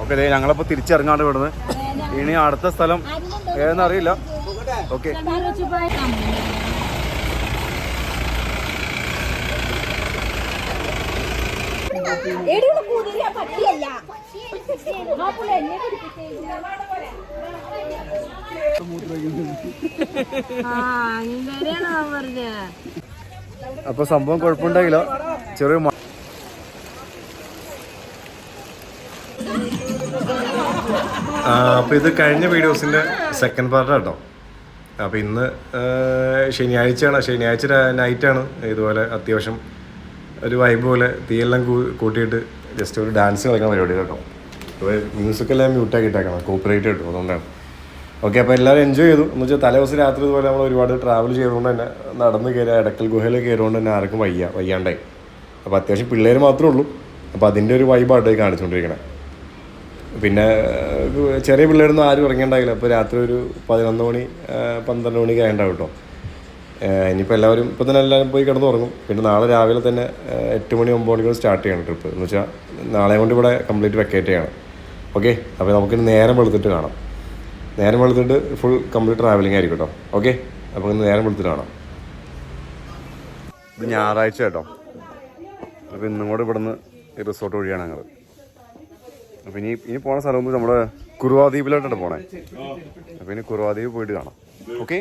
Okay ദേ ഞങ്ങളിപ്പോൾ തിരിച്ചിറങ്ങാണ്ട് വിടുന്നത് ഇനി അടുത്ത സ്ഥലം ഏതെന്ന് അറിയില്ല ഓക്കെ അപ്പൊ സംഭവം കുഴപ്പമുണ്ടായില്ല. ചെറിയ മ- ആ, അപ്പോൾ ഇത് കഴിഞ്ഞ വീഡിയോസിന്റെ സെക്കൻഡ് പാർട്ട് കേട്ടോ അപ്പോൾ ഇന്ന് ശനിയാഴ്ചയാണ്. ശനിയാഴ്ച നൈറ്റാണ് ഇതുപോലെ അത്യാവശ്യം ഒരു വൈബ് പോലെ തീയെല്ലാം കൂട്ടിയിട്ട് ജസ്റ്റ് ഒരു ഡാൻസ് കളിക്കുന്ന പരിപാടി കേട്ടോ. അപ്പോൾ മ്യൂസിക്കെല്ലാം മ്യൂട്ടാക്കിയിട്ടേക്കണം കോപ്പറേറ്റ് കിട്ടും അതുകൊണ്ടാണ്. ഓക്കെ അപ്പോൾ എല്ലാവരും എൻജോയ് ചെയ്തു. എന്ന് വെച്ചാൽ തലേ ദിവസം രാത്രി ഇതുപോലെ നമ്മൾ ഒരുപാട് ട്രാവൽ ചെയ്തുകൊണ്ട് തന്നെ നടന്ന് കയറി അടക്കൽ ഗുഹയിൽ കയറുകൊണ്ട് തന്നെ ആർക്കും വയ്യ വയ്യാണ്ടായി. അപ്പോൾ അത്യാവശ്യം പിള്ളേർ മാത്രമേ ഉള്ളൂ. അപ്പോൾ അതിന്റെ ഒരു വൈബ് വൈബായിട്ട് കാണിച്ചുകൊണ്ടിരിക്കണേ. പിന്നെ ചെറിയ പിള്ളേരൊന്നും ആരും ഇറങ്ങിണ്ടായില്ല അപ്പോൾ രാത്രി ഒരു പതിനൊന്ന് മണി പന്ത്രണ്ട് മണിക്ക് ആയിട്ടുണ്ടാവും കേട്ടോ ഇനിയിപ്പോൾ എല്ലാവരും ഇപ്പോൾ തന്നെ എല്ലാവരും പോയി കിടന്ന് ഉറങ്ങും. പിന്നെ നാളെ രാവിലെ തന്നെ എട്ട് മണി ഒമ്പത് മണിക്കൂർ സ്റ്റാർട്ട് ചെയ്യണം ട്രിപ്പ്. എന്ന് വെച്ചാൽ നാളെ കൊണ്ട് ഇവിടെ കംപ്ലീറ്റ് വെക്കേറ്റ് ചെയ്യണം. ഓക്കെ? അപ്പോൾ നമുക്കിനി നേരം വെളുത്തിട്ട് കാണാം. നേരം വെളുത്തിട്ട് ഫുൾ കംപ്ലീറ്റ് ട്രാവലിംഗ് ആയിരിക്കും കേട്ടോ ഓക്കെ? അപ്പോൾ ഇന്ന് നേരം വെളുത്തിട്ട് കാണാം. ഇത് ഞായറാഴ്ച കേട്ടോ അപ്പോൾ ഇന്നും കൂടെ ഇവിടുന്ന് റിസോർട്ട് വഴിയാണ് ഞങ്ങൾ അപ്പോൾ ഇനി ഇനി പോണ സ്ഥലം നമ്മുടെ കുറുവാദ്വീപിലോട്ടാണ് പോണേ. അപ്പോൾ ഇനി കുറുവാദ്വീപ് പോയിട്ട് കാണാം. ഓക്കെ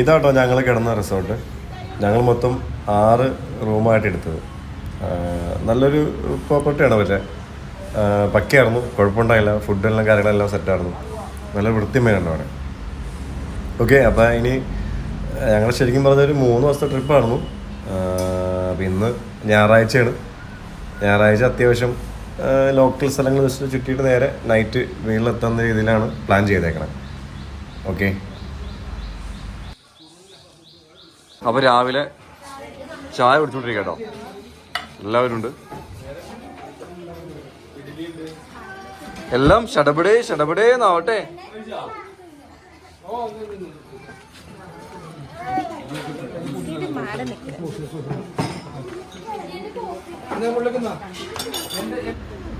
ഇതാട്ടോ ഞങ്ങൾ കിടന്ന റിസോർട്ട് ഞങ്ങൾ മൊത്തം ആറ് റൂമായിട്ട് എടുത്തത്. നല്ലൊരു പ്രോപ്പർട്ടിയാണ് പക്ഷേ. പക്കയായിരുന്നു. കുഴപ്പമുണ്ടായില്ല. ഫുഡെല്ലാം കാര്യങ്ങളെല്ലാം സെറ്റായിരുന്നു നല്ല വൃത്തിമേനുണ്ട് അവിടെ. ഓക്കെ അപ്പോൾ ഇനി ഞങ്ങൾ ശരിക്കും പറഞ്ഞൊരു മൂന്ന് ദിവസത്തെ ട്രിപ്പായിരുന്നു അപ്പോൾ ഇന്ന് ഞായറാഴ്ചയാണ്. ഞായറാഴ്ച അത്യാവശ്യം ലോക്കൽ സ്ഥലങ്ങൾ വെച്ചിട്ട് ചുറ്റിയിട്ട് നേരെ നൈറ്റ് വീട്ടിലെത്തുന്ന രീതിയിലാണ് പ്ലാൻ ചെയ്തേക്കണം. ഓക്കെ അപ്പോൾ രാവിലെ ചായ കുടിച്ചോണ്ടിരിക്കുക കേട്ടോ. എല്ലാവരും ഉണ്ട് എല്ലാം ഷടപടേ ഷടപടേ എന്നാവട്ടെ.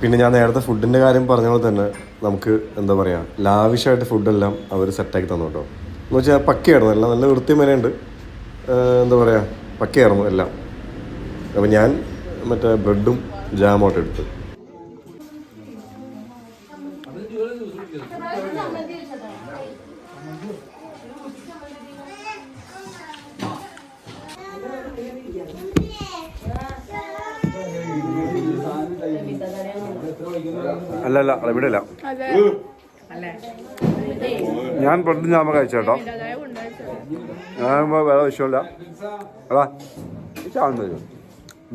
പിന്നെ ഞാൻ നേരത്തെ ഫുഡിന്റെ കാര്യം പറഞ്ഞ പോലെ തന്നെ നമുക്ക് എന്താ പറയുക ലാവിഷായിട്ട് ഫുഡെല്ലാം അവർ സെറ്റാക്കി തന്നു കേട്ടോ. എന്ന് വെച്ചാൽ പക്കയായിരുന്നു എല്ലാം നല്ല വൃത്തി മെനയുണ്ട് എന്താ പറയുക പക്കയായിരുന്നു എല്ലാം. അപ്പോൾ ഞാൻ മറ്റേ ബ്രെഡും ജാമോട്ട് എടുത്ത്. അല്ല അല്ല അത്. ഇവിടെ അല്ല? ഞാൻ പണ്ട് ഞാൻ കഴിച്ചു കേട്ടോ ഞാൻ വേറെ വിഷയമില്ല. അതാ ചായ ഒന്ന്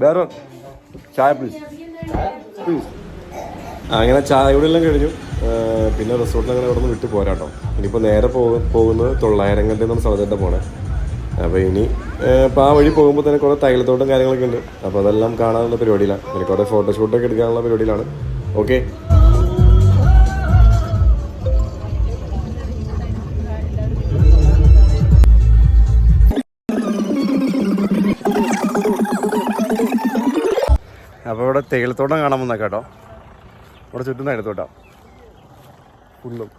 വേറെ ചായ പ്ലീസ് പ്ലീസ് അങ്ങനെ ഇവിടെ എല്ലാം കഴിഞ്ഞു. പിന്നെ റിസോർട്ടിൽ അങ്ങനെ അവിടെ നിന്ന് വിട്ടു പോരാട്ടോ. ഇനിയിപ്പോൾ നേരെ പോകു പോകുന്നത് തൊള്ളായിരങ്കണ്ടി നമ്മൾ സ്ഥലത്തിട്ട് പോണേ. അപ്പോൾ ഇനി ഇപ്പോൾ ആ വഴി പോകുമ്പോൾ തന്നെ കുറേ തൈലത്തോട്ടം കാര്യങ്ങളൊക്കെ ഉണ്ട്. അപ്പോൾ അതെല്ലാം കാണാനുള്ള പരിപാടിയിലാണ്. പിന്നെ കുറേ ഫോട്ടോഷൂട്ടൊക്കെ എടുക്കാനുള്ള പരിപാടിയിലാണ്. ഓക്കെ ഇവിടെ തേയിലത്തോട്ടം കാണാൻ വന്നേക്കാട്ടോ. ഇവിടെ ചുറ്റും തേയിലത്തോട്ടം. ഫുള്ളും.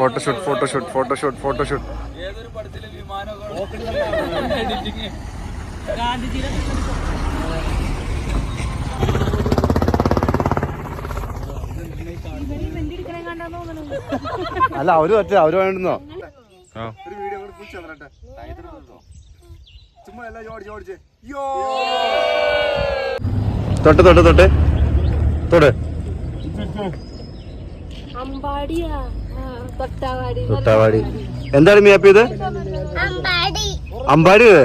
Photoshoot photoshoot photoshoot photoshoot. അല്ല അവർ പറ്റ അവർ വേണ്ടുന്നോ? ഒരു വീഡിയോ കൂടി പിടിച്ചു തന്നട്ടെ. ചുമ്മാ എല്ലാം ജോടിച്ച് ജോടിച്ച് തൊട്ട് തൊട്ട് തൊട്ട്. തൊട്ട് അമ്പാടിയാ. തൊട്ടാവാടി എന്താണ് മീ ഇത്? അമ്പാടി. ഇത്?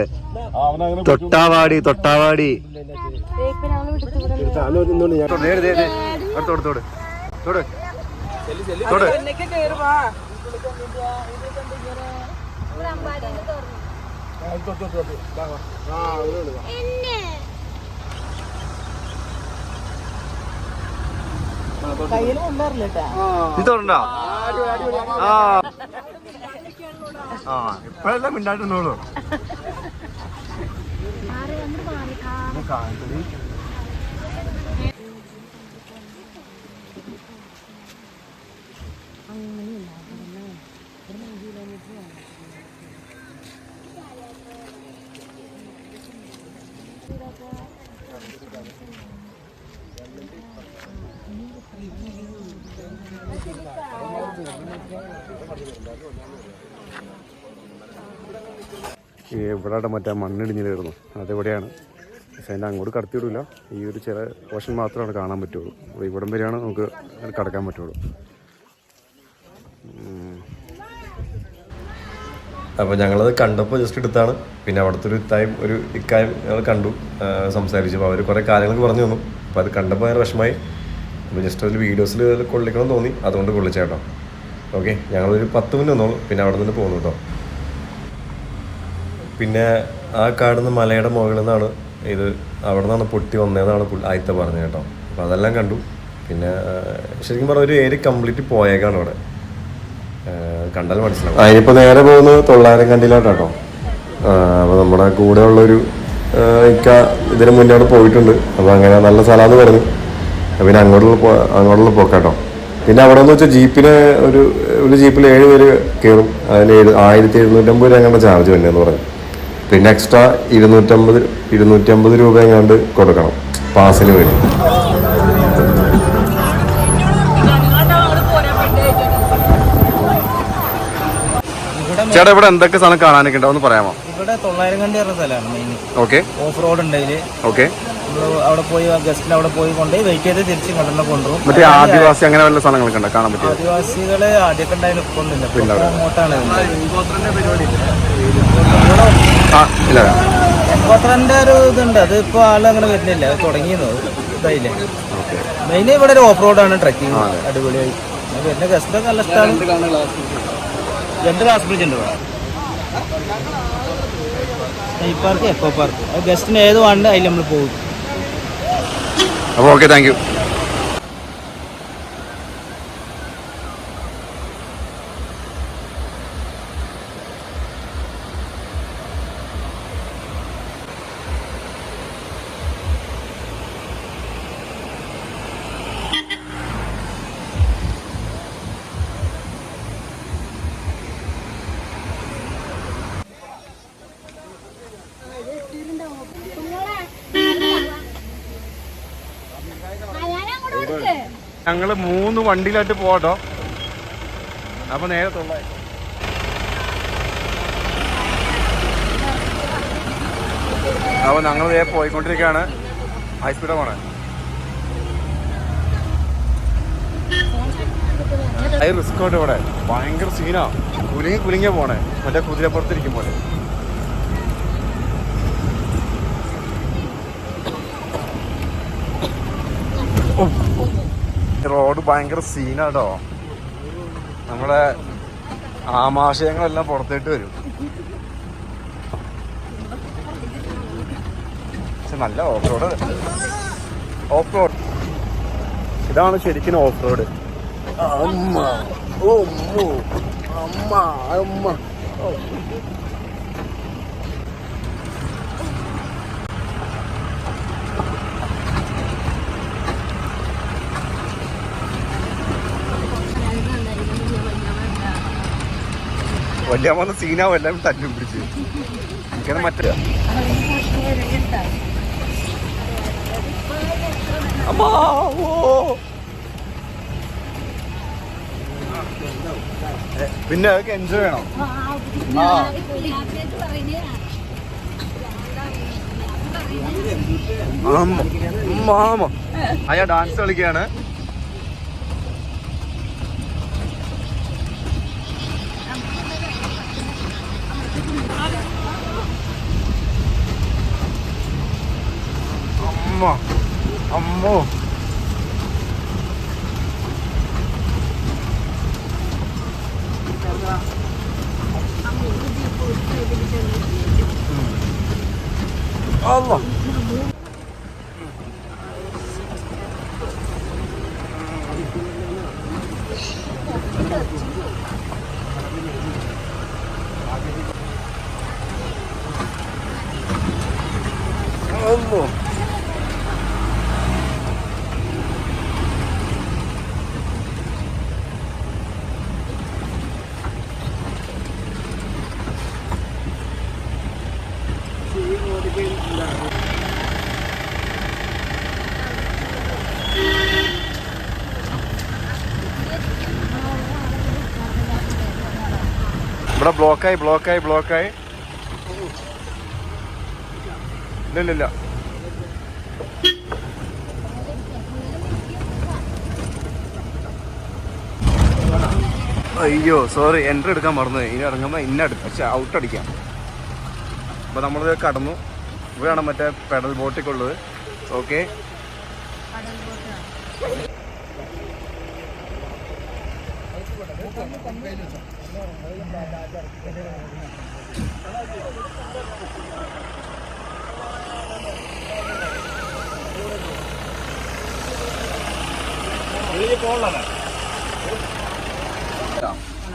തൊട്ടാവാടി തൊട്ടാവാടി. ഇപ്പൊ കയ്യിൽ കൊണ്ടുവരില്ല ആ. ആ. ഇപ്പഴെല്ലാം മിണ്ടായിട്ടുണ്ടോളൂ ഇവിടെ മറ്റേ മണ്ണിടിഞ്ഞിലായിരുന്നു. അതെവിടെയാണ്? പക്ഷെ അതിന്റെ അങ്ങോട്ട് കടത്തി വിടില്ല ഈ ഒരു ചില പോർഷൻ മാത്രമാണ് കാണാൻ പറ്റുള്ളൂ. അപ്പോൾ ഇവിടം വരെയാണ് നമുക്ക് കടക്കാൻ പറ്റുള്ളൂ. അപ്പോൾ ഞങ്ങളത് കണ്ടപ്പോൾ ജസ്റ്റ് എടുത്താണ്. പിന്നെ അവിടുത്തെ ഒരു ഇത്തായും ഒരു ഇക്കായും ഞങ്ങൾ കണ്ടു. സംസാരിച്ചു. അപ്പോൾ അവർ കുറേ കാര്യങ്ങൾ പറഞ്ഞു തന്നു. അപ്പോൾ അത് കണ്ടപ്പോൾ ഭയങ്കര വിഷമായി അപ്പോൾ ജസ്റ്റ് ഒരു വീഡിയോസിൽ കൊള്ളിക്കണം തോന്നി. അതുകൊണ്ട് കൊള്ളിച്ചേട്ടോ ഓക്കെ ഞങ്ങളൊരു പത്ത് മിനിറ്റ് വന്നോളൂ പിന്നെ അവിടെ നിന്ന് പോകുന്നു കേട്ടോ. പിന്നെ ആ കാണുന്ന മലയുടെ മുകളിൽ നിന്നാണ് ഇത് അവിടെ നിന്നാണ് പൊട്ടി വന്നതെന്നാണ് ആയിത്ത പറഞ്ഞത് കേട്ടോ. അപ്പോൾ അതെല്ലാം കണ്ടു. പിന്നെ ശരിക്കും പറഞ്ഞാൽ ഒരു ഏരിയ കംപ്ലീറ്റ് പോയേക്കാണ് അവിടെ. കണ്ടാൽ മനസ്സിലാവും. അതിനിപ്പോൾ നേരെ പോകുന്നത് തൊള്ളായിരം കണ്ടിലോട്ടാട്ടോ. അപ്പോൾ നമ്മുടെ കൂടെ ഉള്ളൊരു ഇക്ക ഇതിന് മുന്നേ അവിടെ പോയിട്ടുണ്ട്. അപ്പോൾ അങ്ങനെ നല്ല സ്ഥലമാണെന്ന് പറഞ്ഞു. പിന്നെ അങ്ങോട്ടുള്ള അങ്ങോട്ടുള്ള പോക്കാട്ടോ. പിന്നെ അവിടെ എന്ന് വെച്ചാൽ ജീപ്പിന് ഒരു ഒരു ജീപ്പിൽ ഏഴ് പേര് കയറും. അതിന് ഏഴ് ആയിരത്തി എഴുന്നൂറ്റമ്പത് രൂപ എങ്ങാണ്ട് ചാർജ് വരുന്നതെന്ന് പറഞ്ഞു. പിന്നെ എക്സ്ട്രാ ഇരുന്നൂറ്റമ്പത് ഇരുന്നൂറ്റമ്പത് രൂപ എങ്ങാണ്ട് കൊടുക്കണം. പാസിന് വേണ്ടി. ചേട്ടാ ഇവിടെ എന്തൊക്കെ സാധനം കാണാനൊക്കെ ഉണ്ടാവും പറയാമോ? ഇവിടെ തൊള്ളായിരം കണ്ടി പറഞ്ഞ സ്ഥലമാണ് മെയിൻ ഓക്കെ ഓഫ് റോഡ് ഉണ്ട് അതിൽ ഓക്കെ അവിടെ പോയി ഗസ്റ്റിന് അവിടെ പോയി കൊണ്ടുപോയി വെയിറ്റ് ചെയ്ത് തിരിച്ച് കൊണ്ടുവന്ന കൊണ്ടുപോകും മറ്റേ ആദിവാസി അങ്ങനെ വല്ല സാധനങ്ങളൊക്കെ ഉണ്ടോ? കാണാൻ പറ്റും ആദിവാസികളെ ആദ്യമൊക്കെ ഉണ്ടായാലും. അങ്ങോട്ടാണ് ആ ഇല്ല എൺപത്തിരണ്ട് ഒരു ഇതുണ്ട്. അത് ഇപ്പൊ ആളങ്ങനെ അങ്ങനെ വരുന്നില്ല. അത് തുടങ്ങിയത് ഇതായില്ലേ. മെയിൻ ഇവിടെ ഒരു ഓഫ് റോഡാണ് ട്രക്കിംഗ് അടിപൊളിയായി. പിന്നെ വരുന്ന ഗസ്റ്റൊക്കെ നല്ല ഇഷ്ടമാണ് ഗ്ലാസ് ബ്രിഡ്ജ് ഉണ്ട് ഇവിടെ ഈ പാർക്ക് എക്കോ പാർക്ക് ഗസ്റ്റിന് ഏത് വേണ്ട അതിൽ നമ്മൾ പോകും. അപ്പോൾ ഓക്കെ താങ്ക് ഞങ്ങൾ മൂന്ന് വണ്ടിയിലായിട്ട് പോവാട്ടോ. അപ്പൊ നേരെ തൊള്ളായി. അപ്പൊ ഞങ്ങൾ നേരെ പോയിക്കൊണ്ടിരിക്കുകയാണ് ഹൈ സ്പീഡാ പോണേ. റിസ്ക് ഉണ്ട് ഇവിടെ. ഭയങ്കര സീനാ കുലുങ്ങി കുലുങ്ങിയ പോണേ. മറ്റേ കുതിരപ്പുറത്തിരിക്കും പോലെ റോഡ് ഭയങ്കര സീനാട്ടോ. നമ്മളെ ആമാശയങ്ങളെല്ലാം പുറത്തേട്ട് വരും. പക്ഷെ നല്ല ഓഫ് റോഡ് ഓഫ് റോഡ് ഇതാണ് ശരിക്കും ഓഫ് റോഡ് അമ്മ ഓ അമ്മ അമ്മ അമ്മ. വലിയ വന്ന സീനാവും എല്ലാം തല്ലും പിടിച്ച് എനിക്കത് മറ്റേ. പിന്നെ അതൊക്കെ എൻജോയ് ചെയ്യണം. മാമ അയാ ഡാൻസ് കളിക്കുകയാണ് Amma. Amma. Allah. ഇവിടെ ബ്ലോക്കായി ബ്ലോക്കായി ബ്ലോക്കായി ഇല്ലില്ല ഇല്ല അയ്യോ സോറി എൻട്രി എടുക്കാൻ മറന്നു. ഇനി ഇറങ്ങുമ്പോൾ ഇന്ന അടുത്ത് ഔട്ട് അടിക്കാം. അപ്പോൾ നമ്മളിത് കടന്നു. ഇവിടെയാണ് മറ്റേ പെഡൽ ബോട്ടിക്കുള്ളത് ഓക്കെ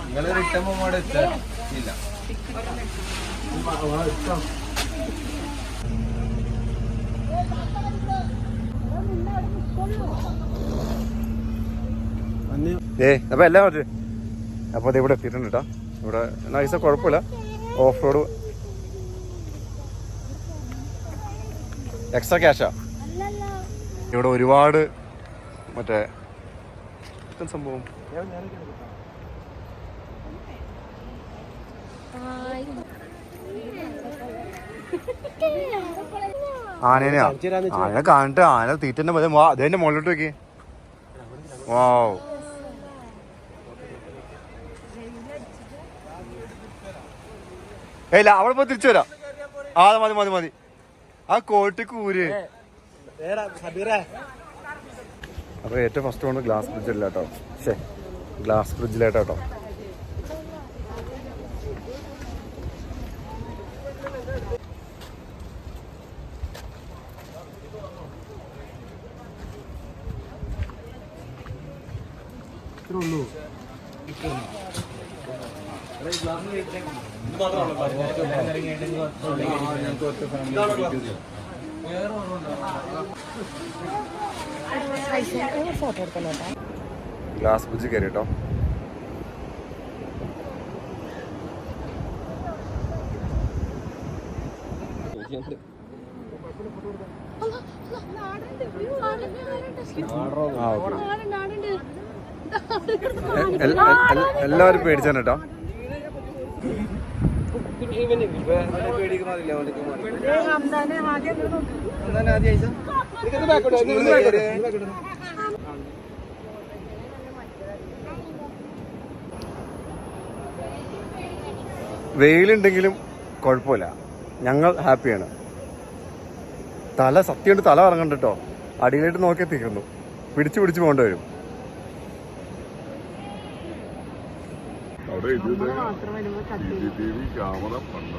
നിങ്ങൾ റിട്ടേൺ പോകുമ്പോൾ ഇല്ല ഏ അപ്പോൾ എല്ലാം പറ്റേ അപ്പോൾ അത് ഇവിടെ എത്തിയിട്ടുണ്ട് കേട്ടോ ഇവിടെ നൈസ കുഴപ്പമില്ല. ഓഫ് റോഡ് എക്സ്ട്രാ ക്യാഷാ ഇവിടെ ഒരുപാട് മറ്റേ സംഭവം. ആനേനെയാ? ആന കാണിട്ട് ആന തീറ്റന്റെ മതി. അതെന്റെ അതേ മുകളിലോട്ട് വെക്കേ വാവ്. ഇല്ല അവിടെ പോയി തിരിച്ചു വരാം. ആ മതി മതി മതി. ആ കോട്ട് കൂര്. അപ്പൊ ഏറ്റവും ഫസ്റ്റ് കൊണ്ട് ഗ്ലാസ് ബ്രിഡ്ജ് അല്ല കേട്ടോ. ശേ ഗ്ലാസ് ബ്രിഡ്ജിലായിട്ടോ കേട്ടോ. ഗ്ലാസ് ബ്രിഡ്ജ് കയറി കേട്ടോ. എല്ലാവരും പേടിച്ചാണ് കേട്ടോ. വെയിലുണ്ടെങ്കിലും കുഴപ്പമില്ല. ഞങ്ങൾ ഹാപ്പിയാണ്. തല സത്യമായിട്ട് തല ഇറങ്ങണ്ട കേട്ടോ. അടിയിലായിട്ട് നോക്കിയാൽ തീർന്നു. പിടിച്ചു പിടിച്ചു പോകേണ്ടി വരും. അവിടെ ക്യാമറ പണ്ട്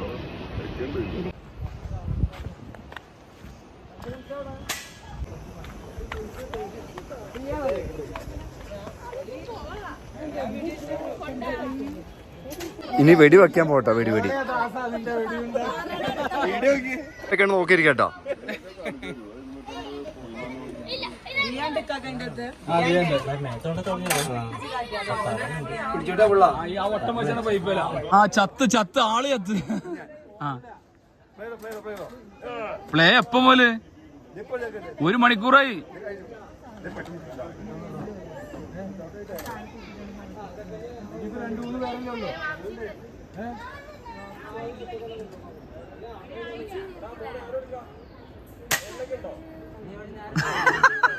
ഇനി വെടി വെക്കാൻ പോട്ടോ വെടി വെടി. നോക്കിയിരിക്കട്ടോ. ആ ചത്ത് ചത്ത് ആൾ ചത്ത്. ആ. പ്ലേ എപ്പം പോലെ ഒരു മണിക്കൂറായി. ആ,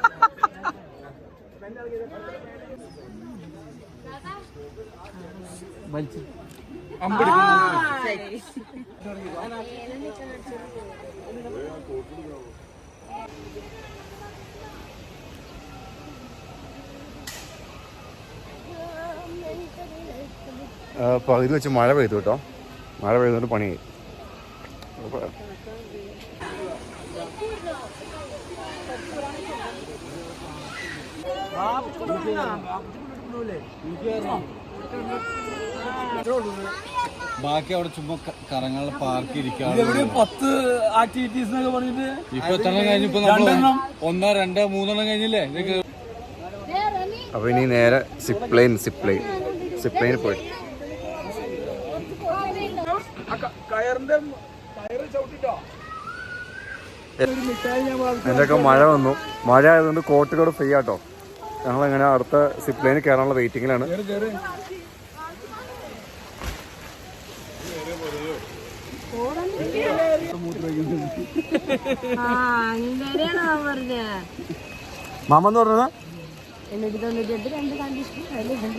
പകുതി വെച്ച് മഴ പെയ്തു കേട്ടോ. മഴ പെയ്തുകൊണ്ട് പണിയായി. ബാക്കി അവിടെ ചുമ്മാ കറങ്ങൾ പാർക്ക് ഇരിക്കാറുണ്ട്. പത്ത് ആക്ടിവിറ്റീസ് എന്നൊക്കെ പറഞ്ഞിട്ട് ഇപ്പൊ തന്നെ കഴിഞ്ഞിപ്പോ ഒന്നോ രണ്ടോ മൂന്നെണ്ണം കഴിഞ്ഞില്ലേ? ഇതൊക്കെ അപ്പോൾ ഇനി നേരെ സിപ്ലൈൻ സിപ്ലൈൻ സിപ്ലൈനിൽ പോയി. എന്റെ ഒക്കെ മഴ വന്നു. മഴ ആയതുകൊണ്ട് കോട്ടുകൾ ഫ്രീ ആട്ടോ. ഞങ്ങൾ അങ്ങനെ അടുത്ത സിപ്ലൈനിൽ കയറാനുള്ള വെയിറ്റിങ്ങിലാണ് മാമ എന്ന് പറഞ്ഞതാ?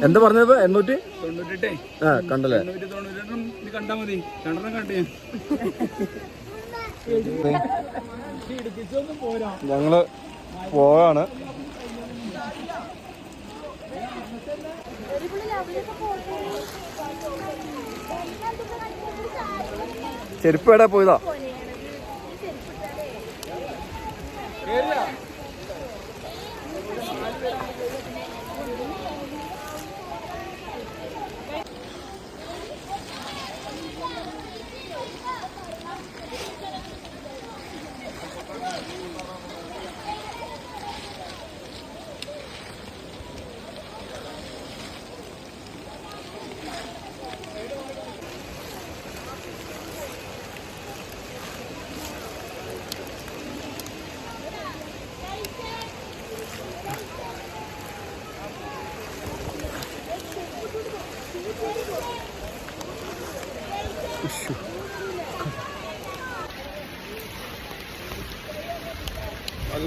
എന്താ പറഞ്ഞത്? എണ്ണൂറ്റി? ആ കണ്ടല്ലേ? തൊണ്ണൂറ്റി തൊണ്ണൂറ്റെട്ടും ഇത് കണ്ടാ മതി. രണ്ടെണ്ണം കണ്ടേ ഞങ്ങൾ പോവാണ്. ചെരുപ്പ് എവിടെ പോയതാ?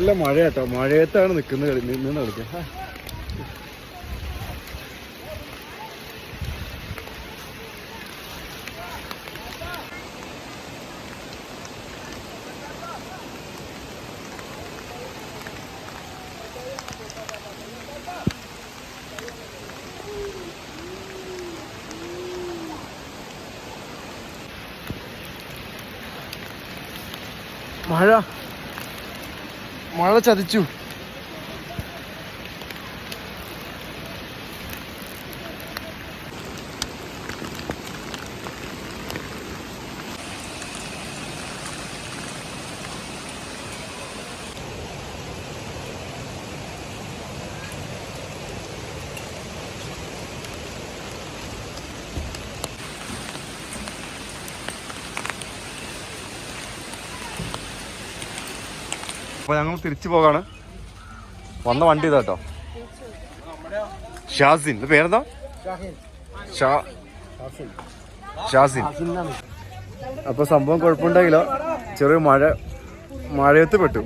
നല്ല മഴ കേട്ടോ മഴയത്താണ് നിൽക്കുന്നത് നിന്ന് കളിക്കാൻ. ചതിച്ചു ഞങ്ങൾ തിരിച്ചു പോകാണ്. വന്ന വണ്ടി ഇതാട്ടോ. ഷാസിൻ. പേരെന്താ? ഷാസിൻ. അപ്പൊ സംഭവം കുഴപ്പമുണ്ടായില്ല ചെറിയ മഴ മഴയത്ത് പെട്ടു.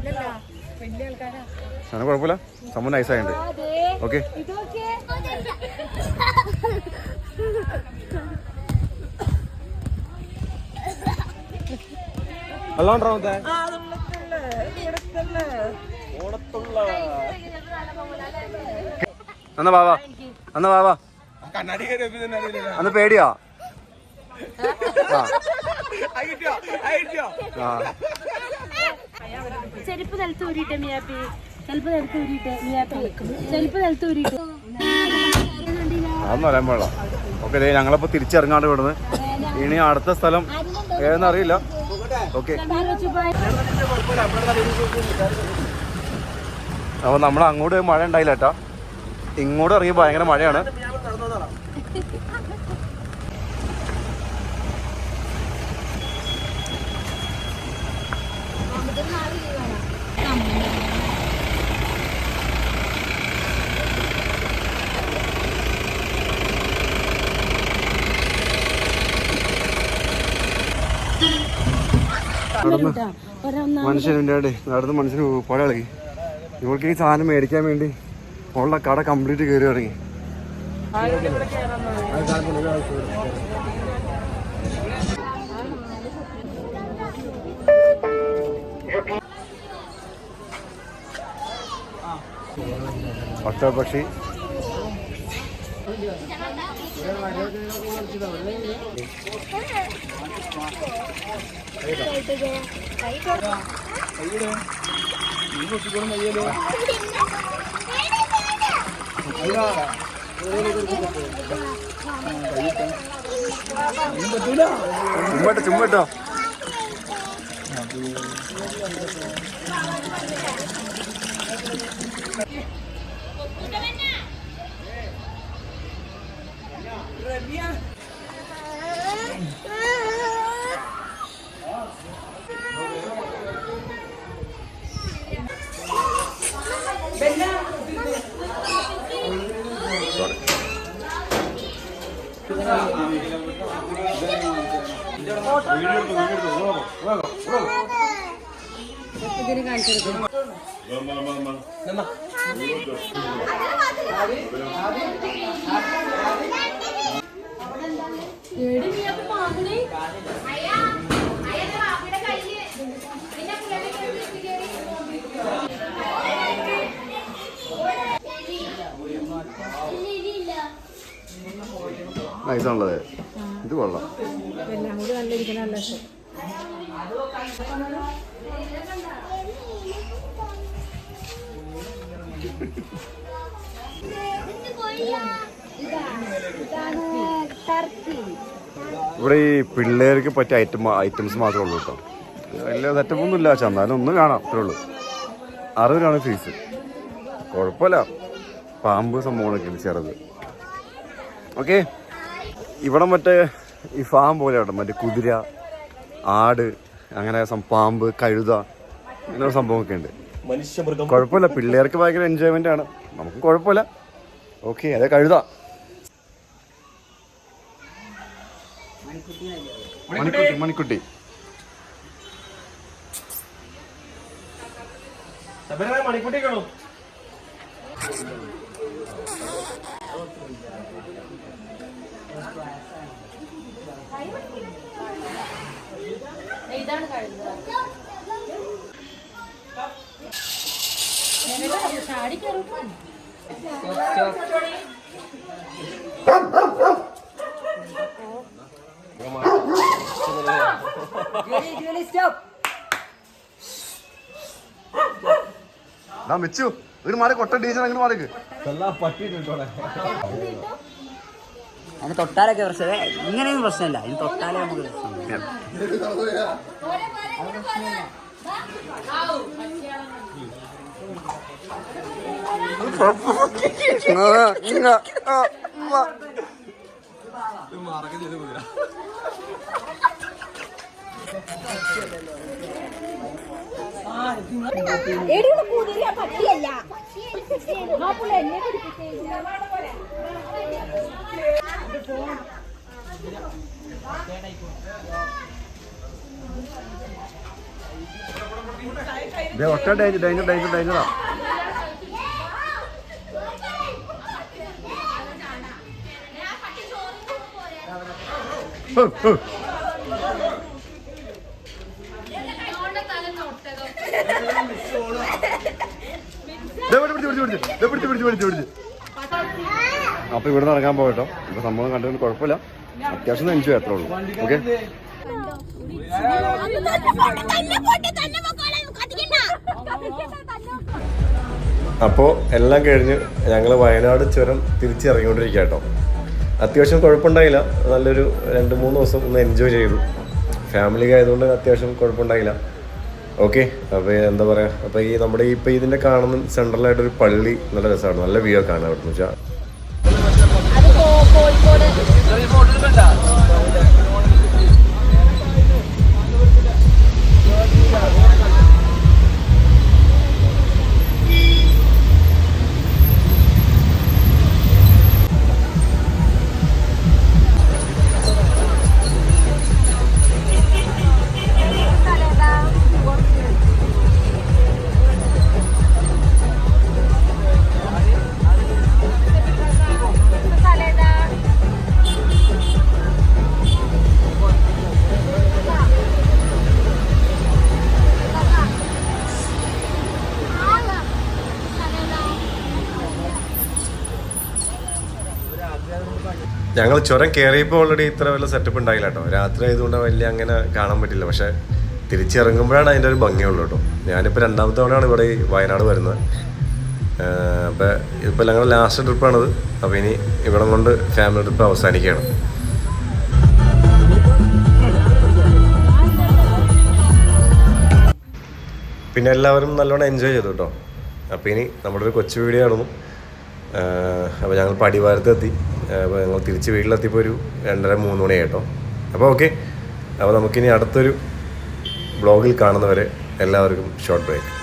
അങ്ങനെ കുഴപ്പമില്ല. സംഭവം നൈസായുണ്ട് ഓക്കെ ഇതൊക്കെ അന്ന പേടിയോ? ചെരുപ്പ് നിലത്ത് ഊരിട്ടെ മിയാപ്പി? ചെലപ്പ് നിലത്ത് ഊരിട്ടെ മിയാപ്പി? ചെലപ്പ് നിലത്ത് ഊരിട്ടെ അതൊന്നും അറിയാൻ പാടില്ല. ഓക്കെ ഞങ്ങളിപ്പോ തിരിച്ചിറങ്ങാണ്ട് വിടുന്നത് ഇനി അടുത്ത സ്ഥലം ഏതെന്ന് അറിയില്ല. ഓക്കെ. അപ്പൊ നമ്മൾ അങ്ങോട്ട് മഴ ഉണ്ടായില്ല കേട്ടോ. ഇങ്ങോട്ട് ഇറങ്ങി ഭയങ്കര മഴയാണ്. നടന്ന് മനുഷ്യന്റെ നടന്ന് മനുഷ്യന് പുഴ ഇളകി ഇവൾക്ക് ഈ സാധനം മേടിക്കാൻ വേണ്ടി ഉള്ള കട കംപ്ലീറ്റ് കയറി ഇറങ്ങി ഒറ്റപക്ഷി ചുമ്മാട്ടോ. ചുമ്മാട്ടോ ഇതിന് കാണിച്ചു കൊടുക്കും നൈസാണുള്ളത് ഇത് കൊള്ളാം. എല്ലാം കൂടി ഇവിടെ ഈ പിള്ളേർക്ക് പറ്റിയ ഐറ്റം ഐറ്റംസ് മാത്രമേ ഉള്ളൂ കേട്ടോ. വലിയ സെറ്റപ്പൊന്നും ഇല്ല പക്ഷെ എന്നാലും ഒന്നും കാണാം അത്രേ ഉള്ളൂ. അറുപത് രൂപയാണ് ഫീസ് കുഴപ്പമില്ല. പാമ്പ് സംഭവങ്ങളൊക്കെ ചെറുത്. ഓക്കെ ഇവിടെ മറ്റേ ഈ ഫാം പോലെ കേട്ടോ മറ്റേ കുതിര ആട് അങ്ങനെ പാമ്പ് കഴുത ഇങ്ങനെ സംഭവമൊക്കെ ഉണ്ട്. കുഴപ്പമില്ല പിള്ളേർക്ക് ഭയങ്കര എൻജോയ്മെന്റ് ആണ്. നമുക്ക് കുഴപ്പമില്ല. ഓക്കെ അതെ കഴുത. മണിക്കുട്ടി മണിക്കുട്ടി. മണിക്കുട്ടി ഇതാണ് വെച്ചു ഒരു മാറി കൊട്ട ടീച്ചർ അങ്ങനെ മാറിക്ക്. അതിന് തൊട്ടാലൊക്കെ പ്രശ്നം ഇങ്ങനെയൊന്നും പ്രശ്നമില്ല. അതിന് തൊട്ടാലേ നമുക്ക് പ്രശ്നം എന്നെ ഒറ്റ ഡേഞ്ചർ ഡേഞ്ചർ ഡേഞ്ചർ ഡേഞ്ചറാ അപ്പൊ ഇവിടെ നിന്ന് ഇറങ്ങാൻ പോകട്ടോ ഇപ്പൊ സംഭവം കണ്ടതിന് കുഴപ്പമില്ല. അത്യാവശ്യം എൻജോയ് അത്രേ ഉള്ളൂ. ഓക്കെ അപ്പോ എല്ലാം കഴിഞ്ഞ് ഞങ്ങൾ വയനാട് ചുരം തിരിച്ചിറങ്ങിക്കൊണ്ടിരിക്കുക കേട്ടോ. അത്യാവശ്യം കുഴപ്പമുണ്ടായില്ല. നല്ലൊരു രണ്ട് മൂന്ന് ദിവസം ഒന്ന് എൻജോയ് ചെയ്തു. ഫാമിലി ആയതുകൊണ്ട് അത്യാവശ്യം കുഴപ്പമുണ്ടായില്ല. ഓക്കെ അപ്പോൾ എന്താ പറയുക അപ്പോൾ ഈ നമ്മുടെ ഈ ഇപ്പോൾ ഇതിന്റെ കാണുന്ന സെൻട്രലായിട്ടൊരു പള്ളി നല്ല രസമാണ്. നല്ല വ്യൂ ഒക്കെ കാണാം അവിടെ എന്ന് വെച്ചാൽ ഞങ്ങൾ ചുരം കയറിയപ്പോൾ ഓൾറെഡി ഇത്ര വല്ല സെറ്റപ്പ് ഉണ്ടായില്ല കേട്ടോ രാത്രി ആയതുകൊണ്ട് വലിയ അങ്ങനെ കാണാൻ പറ്റില്ല. പക്ഷെ തിരിച്ചിറങ്ങുമ്പോഴാണ് അതിന്റെ ഒരു ഭംഗിയുള്ളൂ കേട്ടോ ഞാനിപ്പോൾ രണ്ടാമത്തെ തവണയാണ് ഇവിടെ ഈ വയനാട് വരുന്നത്. അപ്പോൾ ഇതിപ്പോൾ ഞങ്ങൾ ലാസ്റ്റ് ട്രിപ്പാണത് അപ്പോൾ ഇനി ഇവിടെ കൊണ്ട് ഫാമിലി ട്രിപ്പ് അവസാനിക്കുകയാണ്. പിന്നെ എല്ലാവരും നല്ലോണം എൻജോയ് ചെയ്തു കേട്ടോ അപ്പോൾ ഇനി നമ്മുടെ ഒരു കൊച്ചു വീഡിയോ ആയിരുന്നു അപ്പോൾ ഞങ്ങൾ പടിവാരത്തെത്തി അപ്പോൾ ഞങ്ങൾ തിരിച്ച് വീട്ടിലെത്തിയപ്പോൾ ഒരു രണ്ടര മൂന്ന് മണി കേട്ടോ അപ്പോൾ ഓക്കെ. അപ്പോൾ നമുക്കിനി അടുത്തൊരു ബ്ലോഗിൽ കാണുന്നവരെ എല്ലാവർക്കും ഷോർട്ട് ബ്രേക്ക്.